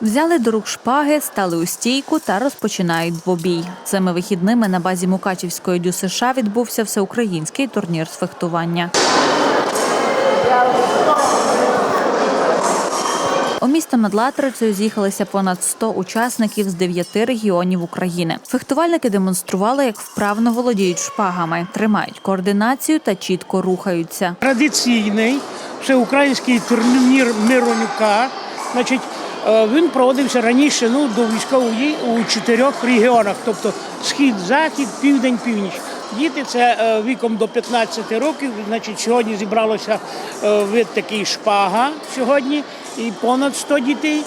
Взяли до рук шпаги, стали у стійку та розпочинають двобій. Цими вихідними на базі Мукачівської ДЮСШ відбувся всеукраїнський турнір з фехтування. У місто над Латрицею з'їхалися понад 100 учасників з 9 регіонів України. Фехтувальники демонстрували, як вправно володіють шпагами, тримають координацію та чітко рухаються. традиційний всеукраїнський турнір Миронюка. Значить, він проводився раніше ну, до військової у чотирьох регіонах, тобто схід, захід, південь, північ. Діти це е, віком до 15 років. Значить, сьогодні зібралося е, вид такий шпага сьогодні, і понад 100 дітей.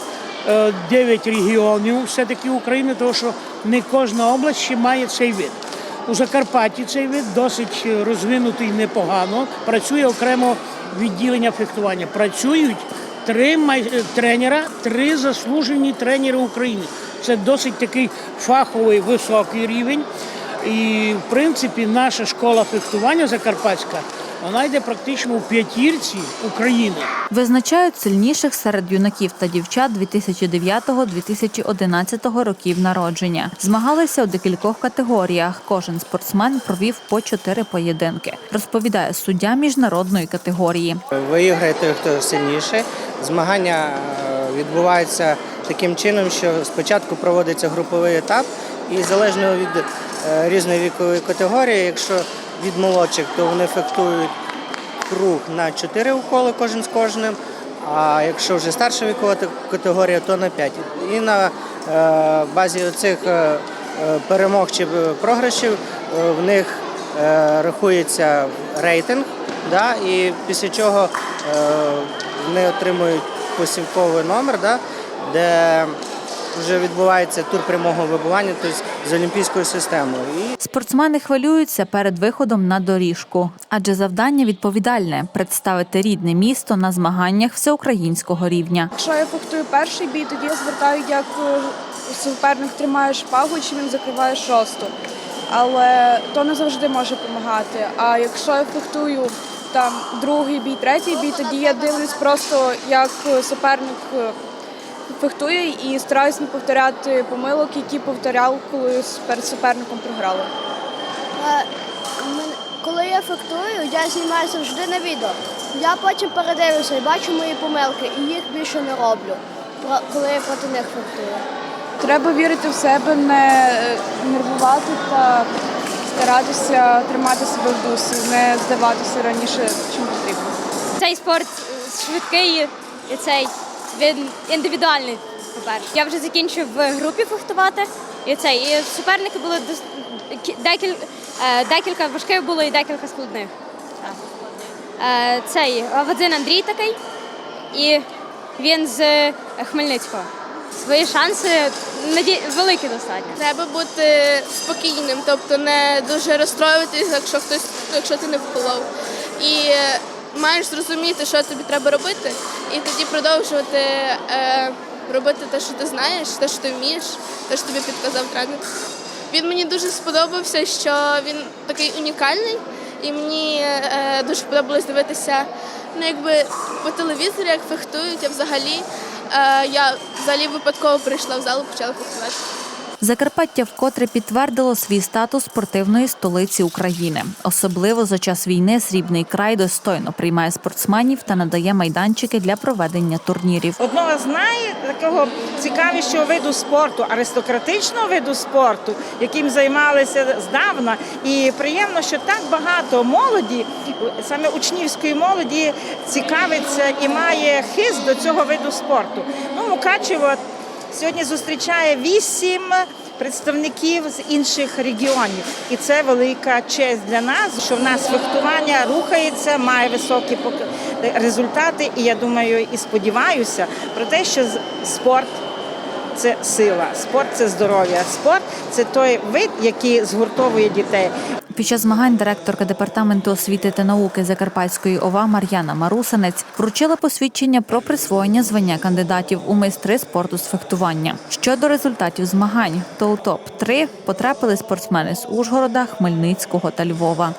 Е, 9 регіонів все-таки України, тому що не кожна область ще має цей вид. У Закарпатті цей вид досить розвинутий непогано. Працює окремо відділення фехтування. Працюють три е, тренера, три заслужені тренери України. Це досить такий фаховий високий рівень. І в принципі наша школа фехтування закарпатська вона йде практично у п'ятірці України. Визначають сильніших серед юнаків та дівчат 2009-2011 років народження. Змагалися у декількох категоріях. Кожен спортсмен провів по чотири поєдинки. Розповідає суддя міжнародної категорії. Виіграє той, хто сильніший. Змагання е, відбуваються таким чином, що спочатку проводиться груповий етап, і залежно від е, різної вікової категорії, якщо від молодших, то вони фехтують круг на 4 уколи кожен з кожним. А якщо вже старша вікова категорія, то на 5. І на е, базі цих перемог чи програшів е, в них е, рахується рейтинг, да, і після чого е, вони отримують посівковий номер, да, де вже відбувається тур прямого вибування, тобто з олімпійською системою. І Спортсмени хвилюються перед виходом на доріжку, адже завдання відповідальне представити рідне місто на змаганнях всеукраїнського рівня. Якщо я фехтую перший бій, тоді я звертаю, як е, суперник тримає шпагу, чи він закриває шосту. Але то не завжди може допомагати. А якщо я фехтую там другий бій, третій бій, тоді я дивлюсь просто, як суперник фехтує і стараюсь не повторяти помилок, які повторяв, коли перед суперником програли. Е, Коли я фехтую, я знімаю завжди на відео. Я потім передивлюся і бачу мої помилки, і їх більше не роблю, коли я проти них фехтую. Треба вірити в себе, не е, нервувати та старатися тримати себе в дусі, не здаватися раніше, чим потрібно. Цей спорт швидкий і цей він індивідуальний. По-перше, я вже закінчив в групі фехтувати, і цей і суперники були декіль, е, декілька важких було і декілька складних. Е, Цей Вадзин Андрій такий, і він з Хмельницького. Свої шанси наді... великі достатньо. Треба бути спокійним, тобто не дуже розстроюватися, якщо хтось, якщо ти не вколов. І е, маєш зрозуміти, що тобі треба робити, і тоді продовжувати е, робити те, що ти знаєш, те, що ти вмієш, те, що тобі підказав тренер. Він мені дуже сподобався, що він такий унікальний, і мені е, дуже подобалось дивитися ну, якби по телевізору, як фехтують, а взагалі. Е, я взагалі випадково прийшла в зал і почала фехтувати. Закарпаття вкотре підтвердило свій статус спортивної столиці України. Особливо за час війни срібний край достойно приймає спортсменів та надає майданчики для проведення турнірів. Одного знає такого цікавішого виду спорту, аристократичного виду спорту, яким займалися здавна. І приємно, що так багато молоді, саме учнівської молоді, цікавиться і має хист до цього виду спорту. Ну, Мукачево сьогодні зустрічає вісім представників з інших регіонів, і це велика честь для нас, що в нас фехтування рухається, має високі результати. І я думаю, і сподіваюся про те, що спорт. Це сила, спорт це здоров'я. Спорт це той вид, який згуртовує дітей. Під час змагань директорка департаменту освіти та науки Закарпатської ОВА Мар'яна Марусинець вручила посвідчення про присвоєння звання кандидатів у майстри спорту з фехтування. Щодо результатів змагань, то у топ 3 потрапили спортсмени з Ужгорода, Хмельницького та Львова.